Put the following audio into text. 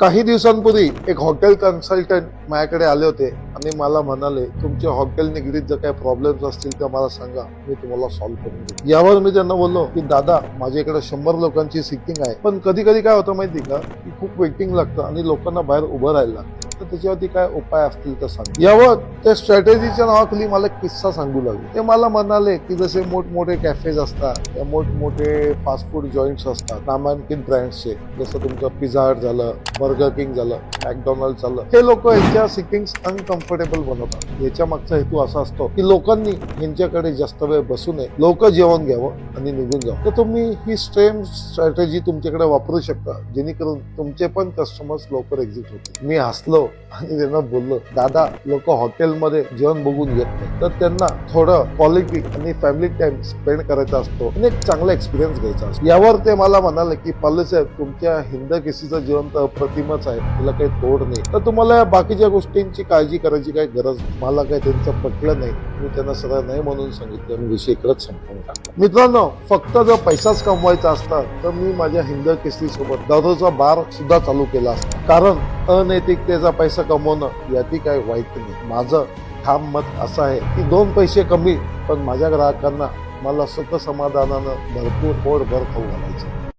काही दिवसांपूर्वी एक हॉटेल कन्सल्टंट माझ्याकडे आले होते. आणि मला म्हणाले तुमच्या हॉटेल निगडीत जर काही प्रॉब्लेम्स असतील तर मला सांगा मी तुम्हाला सॉल्व्ह करून देईन यावर मी त्यांना बोललो की दादा माझ्याकडे शंभर लोकांची सिटिंग आहे. पण कधी कधी काय होतं माहिती का की खूप वेटिंग लागतं आणि लोकांना बाहेर उभं राहायला लागतं. तर त्याच्यावरती काय उपाय असतील तर सांग. यावर त्या स्ट्रॅटेजीच्या नावाखाली मला किस्सा सांगू लागले. ते मला म्हणाले की जसे मोठमोठे कॅफेज असतात त्या मोठमोठे फास्ट फूड जॉईंट्स असतात नामांकित ब्रँड्सचे जसं तुमचं पिझ्झा हट झालं बर्गर किंग झालं मॅकडॉनल्ड झालं. हे लोक यांच्या सिटिंग्स अनकम्फर्टेबल बनवतात. याच्या मागचा हेतू असा असतो की लोकांनी यांच्याकडे जास्त वेळ बसू नये. लोक जेवण घ्यावं आणि निघून जावं. तर तुम्ही ही स्ट्रेम स्ट्रॅटेजी तुमच्याकडे वापरू शकता जेणेकरून तुमचे पण कस्टमर्स लवकर एक्झिट होते मी हसलो आणि त्यांना बोललो दादा लोक हॉटेलमध्ये जेवण बघून येत नाही. तर त्यांना थोडं क्वालिटी आणि फॅमिली टाइम स्पेंड करायचा असतो आणि एक चांगला एक्सपिरियन्स घ्यायचा असतो. यावर ते मला म्हणाले की पाले साहेब तुमच्या हिंद केसीचं जीवन तर अप्रतिमच आहे त्याला काही तोड नाही. तर तुम्हाला या बाकीच्या गोष्टींची काळजी करायची काही गरज मला काही त्यांचं पटलं नाही. मी त्यांना सगळं नाही म्हणून सांगितलं. मी विषय इकडंच संपवून टाकला मित्रांनो फक्त जर पैसाच कमवायचा असता तर मी माझ्या हिंद केसरी सोबत दररोजचा बार सुद्धा चालू केला असता. कारण अनैतिकतेचा पैसा कमवणं याती काही वाईट नाही. माझं ठाम मत असं आहे की दोन पैसे कमी पण माझ्या ग्राहकांना मला सुख समाधानानं भरपूर पोट भर खाऊ घालायचं.